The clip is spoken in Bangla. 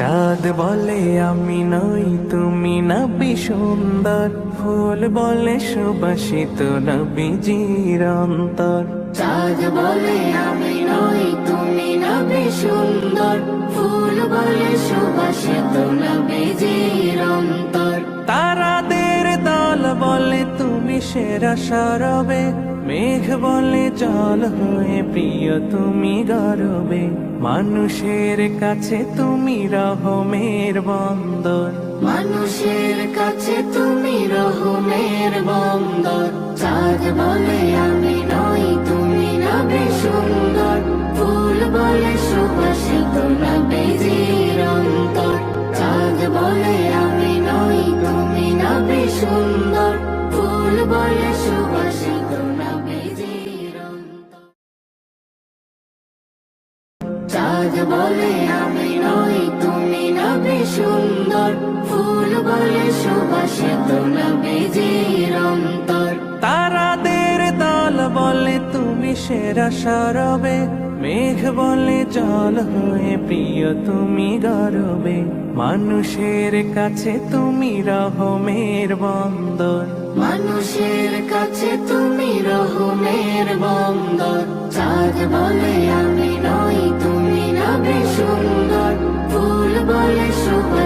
চাঁদ বলে আমি নই তুমি নবী সুন্দর। ফুল বলে সুবাসিত নবীজির অন্তর। চাঁদ বলে আমি নই তুমি নবী সুন্দর। ফুল বলে সুবাসিত নবীজির অন্তর। তারাদের দল বলে তুমি সেরা সরবে মেঘ বলে জল হয়ে প্রিয় তুমি গরবে। মানুষের কাছে তুমি রহমের বন্দর। মানুষের কাছে তুমি রহমের বন্দর। চাঁদ বলে আমি নই, তুমি নবী সুন্দর। ফুল বলে সুবাসিত অন্তর চাঁদ বলে আমি নই, তুমি নবী সুন্দর। ফুল বলে সুবাসিত বলে আমি নই তুমি নবী সুন্দর। ফুল বলে সেরা সরবে, মেঘ বলে জল হয়ে প্রিয় তুমি গরবে। মানুষের কাছে তুমি রহমের বন্দর। মানুষের কাছে তুমি রহমের বন্দর। চাঁদ বলে আমি নই, তুমি নবী সুন্দর। ফুল বলে সুবাসিত